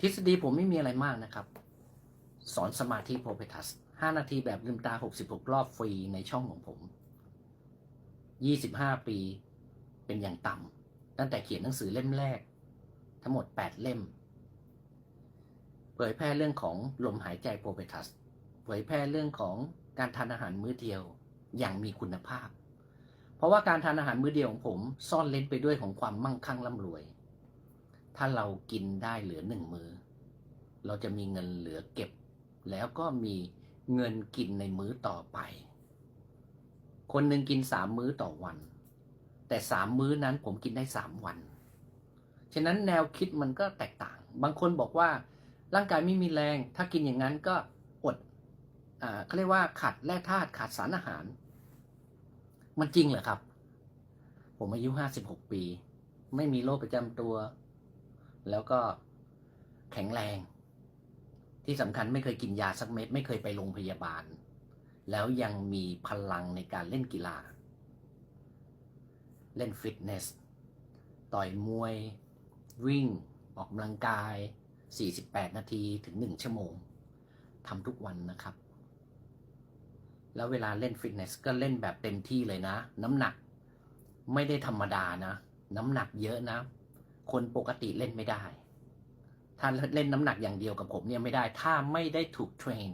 ทฤษฎีผมไม่มีอะไรมากนะครับ สอนสมาธิโพเพทัส 5 นาทีแบบลืมตา 66 รอบฟรีในช่องของผม 25 ปีเป็นอย่างต่ำตั้งแต่เขียนหนังสือเล่มแรก ทั้งหมด 8 เล่ม เผยแพร่เรื่องของลมหายใจโพเพทัส เผยแพร่เรื่องของการทานอาหารมื้อเดียวอย่างมีคุณภาพ เพราะว่าการทานอาหารมื้อเดียวของผมซ่อนเล้นไปด้วยของความมั่งคั่งร่ำรวย ถ้าเรากินได้เหลือหนึ่งมือเราจะมีเงินเหลือเก็บ แล้วก็มีเงินกินในมื้อต่อไป คนหนึ่งกินสามมื้อต่อวัน แต่สามมื้อนั้นผมกินได้สามวัน ฉะนั้นแนวคิดมันก็แตกต่าง บางคนบอกว่าร่างกายไม่มีแรง ถ้ากินอย่างนั้นก็อดอเขาเรียกว่าขาดแร่ธาตุขาดสารอาหาร มันจริงเหรอครับ ผมอายุห้าสิบหกปี ไม่มีโรคประจำตัว แล้วก็แข็งแรง ที่สำคัญไม่เคยกินยาสักเม็ด ไม่เคยไปโรงพยาบาล แล้วยังมีพลังในการเล่นกีฬา เล่นฟิตเนส ต่อยมวย วิ่ง ออกกำลังกาย 48 นาทีถึง 1 ชั่วโมงทำทุกวันนะครับ แล้วเวลาเล่นฟิตเนสก็เล่นแบบเต็มที่เลยนะ น้ำหนักไม่ได้ธรรมดานะ น้ำหนักเยอะนะ คนปกติเล่นไม่ได้ถ้าเล่นน้ำหนักอย่างเดียวกับผมเนี่ยไม่ได้ ถ้าไม่ได้ถูกเทรน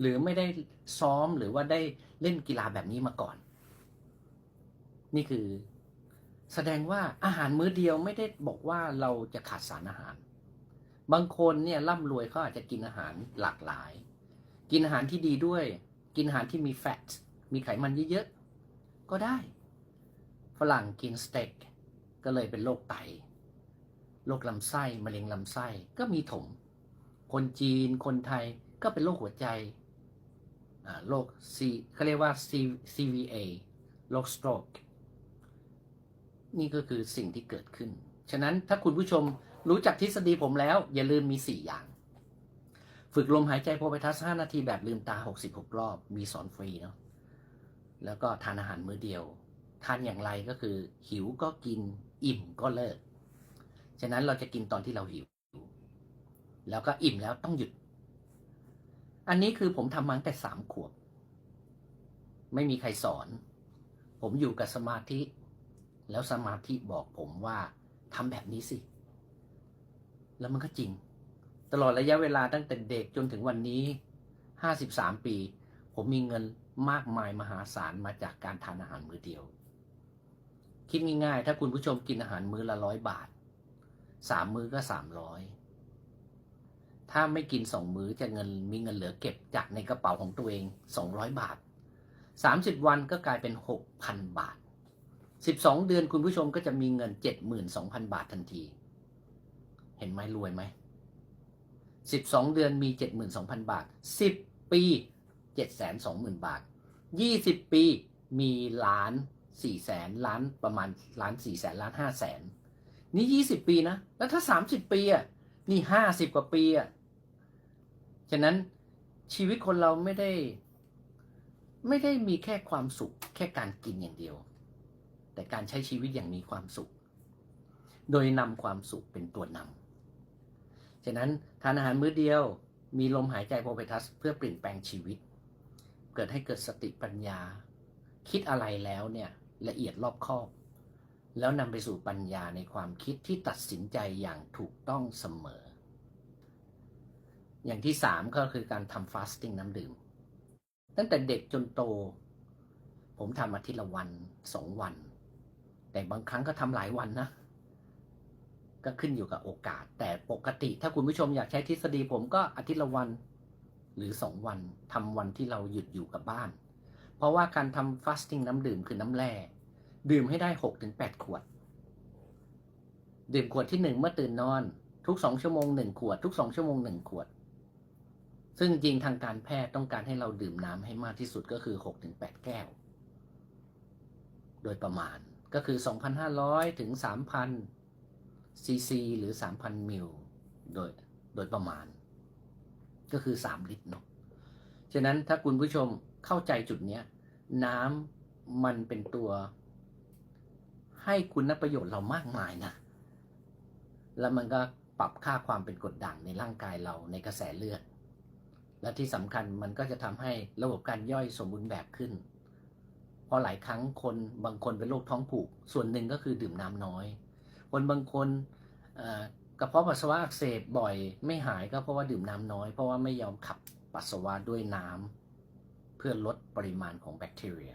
หรือไม่ได้ซ้อมหรือว่าได้เล่นกีฬาแบบนี้มาก่อน นี่คือ แสดงว่าอาหารมื้อเดียวไม่ได้บอกว่าเราจะขาดสารอาหาร บางคนเนี่ยร่ำรวยเขาอาจจะกินอาหารหลากหลาย กินอาหารที่ดีด้วย กินอาหารที่มีแฟต มีไขมันเยอะๆ ก็ได้ ฝรั่งกินสเต็กก็เลยเป็นโรคไต โรคลำไส้มะเร็งลำไส้ก็มีถม คนจีนคนไทยก็เป็นโรคหัวใจโรค C เขาเรียกว่า C CVA โรค stroke นี่ก็คือสิ่งที่เกิดขึ้น ฉะนั้นถ้าคุณผู้ชมรู้จักทฤษฎีผมแล้ว อย่าลืมมี 4 อย่าง ฝึกลมหายใจโพไปทัส5นาทีแบบลืมตา 66 รอบ มีสอนฟรีเนาะแล้วก็ทานอาหารมื้อเดียว ทานอย่างไรก็คือ หิวก็กิน อิ่มก็เลิก ฉะนั้นเราจะกินตอนที่เราหิว แล้วก็อิ่มแล้วต้องหยุด อันนี้คือผมทำมาตั้งแต่สามขวบ ไม่มีใครสอน ผมอยู่กับสมาธิ แล้วสมาธิบอกผมว่าทำแบบนี้สิ แล้วมันก็จริง ตลอดระยะเวลาตั้งแต่เด็กจนถึงวันนี้53ปี ผมมีเงินมากมายมหาศาลมาจากการทานอาหารมื้อเดียว คิดง่ายๆ ถ้าคุณผู้ชมกินอาหารมื้อละร้อยบาท สามมื้อก็สามร้อยถ้าไม่กินสองมื้อจะเงินมีเงินเหลือเก็บจากในกระเป๋าของตัวเองสองร้อยบาทสามสิบวันก็กลายเป็นหกพันบาทสิบสองเดือนคุณผู้ชมก็จะมีเงินเจ็ดหมื่นสองพันบาททันที เห็นไหมรวยไหมสิบสองเดือนมีเจ็ดหมื่นสองพันบาทสิบปีเจ็ดแสนสองหมื่นบาทยี่สิบปีมีล้านสี่แสนล้านประมาณล้านสี่แสนล้านห้าแสน นี่ยี่สิบปีนะ แล้วถ้าสามสิบปีอะ นี่ห้าสิบกว่าปีอะ ฉะนั้นชีวิตคนเราไม่ได้ ไม่ได้มีแค่ความสุข แค่การกินอย่างเดียว แต่การใช้ชีวิตอย่างมีความสุข โดยนำความสุขเป็นตัวนำฉะนั้นทานอาหารมื้อเดียว มีลมหายใจโพเพทัส เพื่อเปลี่ยนแปลงชีวิต เกิดให้เกิดสติปัญญา คิดอะไรแล้วเนี่ยละเอียดรอบคอบ แล้วนำไปสู่ปัญญาในความคิดที่ตัดสินใจอย่างถูกต้องเสมอ อย่างที่สามก็คือการทำฟาสติ้งน้ำดื่ม ตั้งแต่เด็กจนโต ผมทำอาทิตย์ละวันสองวัน แต่บางครั้งก็ทำหลายวันนะ ก็ขึ้นอยู่กับโอกาส แต่ปกติถ้าคุณผู้ชมอยากใช้ทฤษฎีผมก็อาทิตย์ละวันหรือสองวันทำวันที่เราหยุดอยู่กับบ้าน เพราะว่าการทำฟาสติ้งน้ำดื่มคือน้ำแร่ ดื่มให้ได้หกถึงแปดขวด ดื่มขวดที่หนึ่งเมื่อตื่นนอน ทุกสองชั่วโมงหนึ่งขวด ทุกสองชั่วโมงหนึ่งขวด ซึ่งจริงทางการแพทย์ต้องการให้เราดื่มน้ำให้มากที่สุดก็คือหกถึงแปดแก้ว โดยประมาณก็คือ 2,500 ถึง 3,000 ซีซี หรือ 3,000 มิล โดย โดยประมาณ ก็คือ 3 ลิตรเนาะ ฉะนั้นถ้าคุณผู้ชมเข้าใจจุดเนี้ยน้ำมันเป็นตัว ให้คุณประโยชน์เรามากมายนะ แล้วมันก็ปรับค่าความเป็นกรดด่างในร่างกายเราในกระแสเลือด และที่สำคัญมันก็จะทำให้ระบบการย่อยสมบูรณ์แบบขึ้น เพราะหลายครั้งคนบางคนเป็นโรคท้องผูก ส่วนหนึ่งก็คือดื่มน้ำน้อย คนบางคนกระเพาะปัสสาวะอักเสบบ่อยไม่หายก็เพราะว่าดื่มน้ำน้อย เพราะว่าไม่ยอมขับปัสสาวะด้วยน้ำเพื่อลดปริมาณของแบคทีเรีย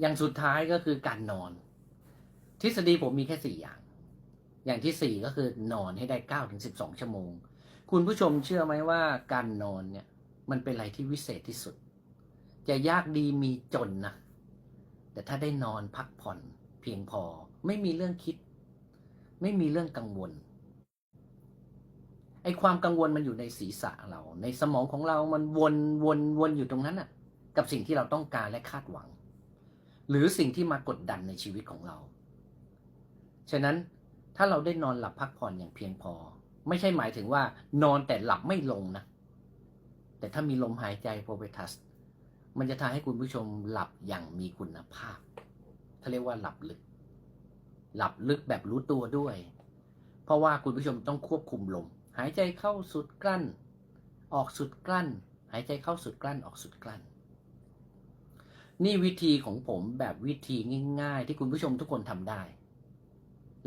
อย่างสุดท้ายก็คือการนอน ทฤษฎีผมมีแค่สี่อย่าง อย่างที่สี่ก็คือนอนให้ได้เก้าถึงสิบสองชั่วโมง คุณผู้ชมเชื่อไหมว่าการนอนเนี่ย มันเป็นอะไรที่วิเศษที่สุด จะยากดีมีจนนะ แต่ถ้าได้นอนพักผ่อนเพียงพอ ไม่มีเรื่องคิด ไม่มีเรื่องกังวลไอ้ความกังวลมันอยู่ในศีรษะเรา ในสมองของเรามันวนวนวนอยู่ตรงนั้นน่ะ กับสิ่งที่เราต้องการและคาดหวัง หรือสิ่งที่มากดดันในชีวิตของเรา ฉะนั้นถ้าเราได้นอนหลับพักผ่อนอย่างเพียงพอ ไม่ใช่หมายถึงว่านอนแต่หลับไม่ลงนะ แต่ถ้ามีลมหายใจโพเปทัส มันจะทำให้คุณผู้ชมหลับอย่างมีคุณภาพเขาเรียกว่าหลับลึก หลับลึกแบบรู้ตัวด้วย เพราะว่าคุณผู้ชมต้องควบคุมลม หายใจเข้าสุดกลั้น ออกสุดกลั้น หายใจเข้าสุดกลั้นออกสุดกลั้น นี่วิธีของผมแบบวิธีง่าย ๆ ที่คุณผู้ชมทุกคนทำได้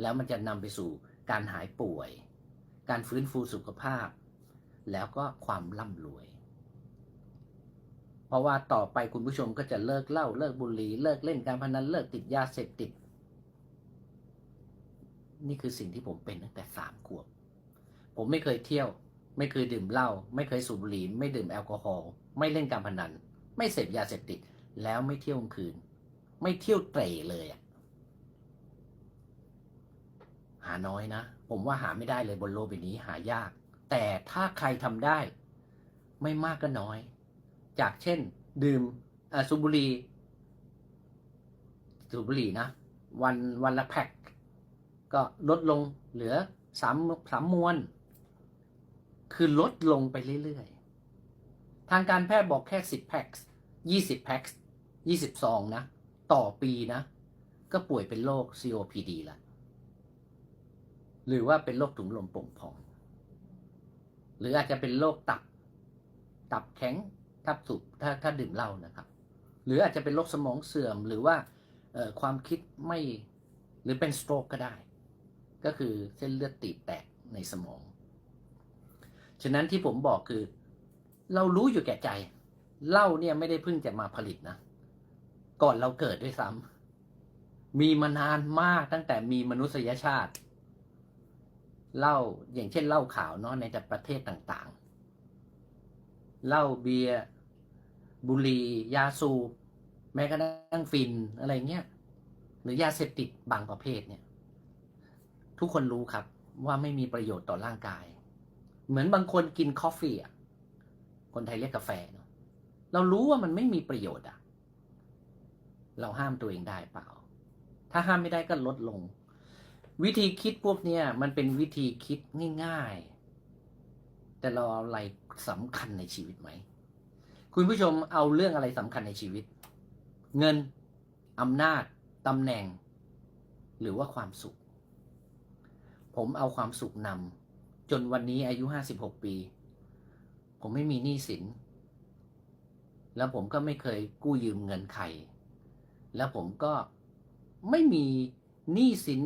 แล้วมันจะนำไปสู่การหายป่วย การฟื้นฟูสุขภาพ แล้วก็ความร่ำรวย เพราะว่าต่อไปคุณผู้ชมก็จะเลิกเหล้าเลิกบุหรี่เลิกเล่นการพนันเลิกติดยาเสพติด นี่คือสิ่งที่ผมเป็นตั้งแต่สามขวบ ผมไม่เคยเที่ยว ไม่เคยดื่มเหล้าไม่เคยสูบบุหรี่ไม่ดื่มแอลกอฮอล์ไม่เล่นการพนัน ไม่เสพยาเสพติด แล้วไม่เที่ยวกลางคืน ไม่เที่ยวเตร่เลยอะหาน้อยนะ ผมว่าหาไม่ได้เลยบนโลกใบนี้หายาก แต่ถ้าใครทำได้ ไม่มากก็น้อย จากเช่น ดื่มสูบบุหรี่สูบบุหรี่นะ วันวันละแพ็คก็ลดลงเหลือสามสามมวนคือลดลงไปเรื่อยๆ ทางการแพทย์บอกแค่สิบแพ็คยี่สิบแพ็คยี่สิบซองนะ ต่อปีนะ ก็ป่วยเป็นโรค COPD ละ หรือว่าเป็นโรคถุงลมโป่งพอง หรืออาจจะเป็นโรคตับ ตับแข็งทับสุบถ้าถ้าดื่มเหล้านะครับ หรืออาจจะเป็นโรคสมองเสื่อมหรือว่าความคิดไม่หรือเป็นสโตรกก็ได้ ก็คือเส้นเลือดตีบแตกในสมอง ฉะนั้นที่ผมบอกคือ เรารู้อยู่แก่ใจเหล้าเนี่ยไม่ได้เพิ่งจะมาผลิตนะ ก่อนเราเกิดด้วยซ้ำมีมานานมากตั้งแต่มีมนุษยชาติ เหล้าอย่างเช่นเหล้าขาวเนาะในแต่ประเทศต่างๆเหล้าเบียร์บุหรี่ยาสูบแม้กระทั่งฟินอะไรเงี้ยหรือยาเสพติดบางประเภทเนี่ย ทุกคนรู้ครับว่าไม่มีประโยชน์ต่อร่างกาย เหมือนบางคนกินกาแฟคนไทยเรียกกาแฟเนาะเรารู้ว่ามันไม่มีประโยชน์อะเราห้ามตัวเองได้เปล่า ถ้าห้ามไม่ได้ก็ลดลง วิธีคิดพวกเนี้ยมันเป็นวิธีคิดง่าย ๆ แต่เราเอาอะไรสำคัญในชีวิตไหม คุณผู้ชมเอาเรื่องอะไรสำคัญในชีวิต เงินอำนาจตำแหน่ง หรือว่าความสุข ผมเอาความสุขนำจนวันนี้อายุห้าสิบหกปี ผมไม่มีหนี้สิน แล้วผมก็ไม่เคยกู้ยืมเงินใคร แล้วผมก็ไม่มีหนี้สิน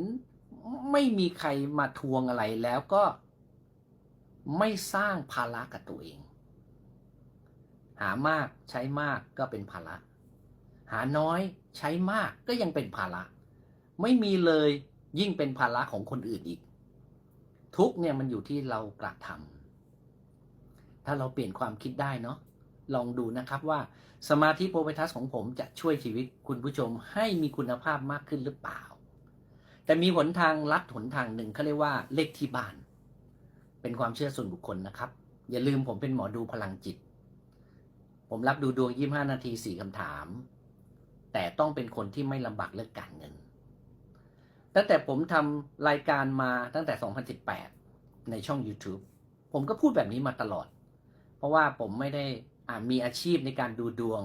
ไม่มีใครมาทวงอะไรแล้วก็ไม่สร้างภาระกับตัวเอง หามากใช้มากก็เป็นภาระ หาน้อยใช้มากก็ยังเป็นภาระ ไม่มีเลยยิ่งเป็นภาระของคนอื่นอีก ทุกเนี่ยมันอยู่ที่เรากระทำถ้าเราเปลี่ยนความคิดได้เนาะลองดูนะครับว่าสมาธิโพเปทัสของผมจะช่วยชีวิตคุณผู้ชมให้มีคุณภาพมากขึ้นหรือเปล่า แต่มีหนทางลัดหนทางหนึ่งเขาเรียกว่าเลขที่บ้าน เป็นความเชื่อส่วนบุคคลนะครับ อย่าลืมผมเป็นหมอดูพลังจิต ผมรับดูดวง25นาที4คำถาม แต่ต้องเป็นคนที่ไม่ลำบากเรื่องการเงิน ตั้งแต่ผมทำรายการมาตั้งแต่ 2018 ในช่อง YouTube ผมก็พูดแบบนี้มาตลอด เพราะว่าผมไม่ได้อ่ามีอาชีพในการดูดวง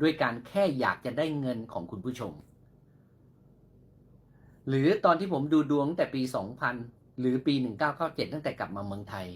ด้วยการแค่อยากจะได้เงินของคุณผู้ชม หรือตอนที่ผมดูดวงตั้งแต่ปี 2000 หรือปี 1997 ตั้งแต่กลับมาเมืองไทย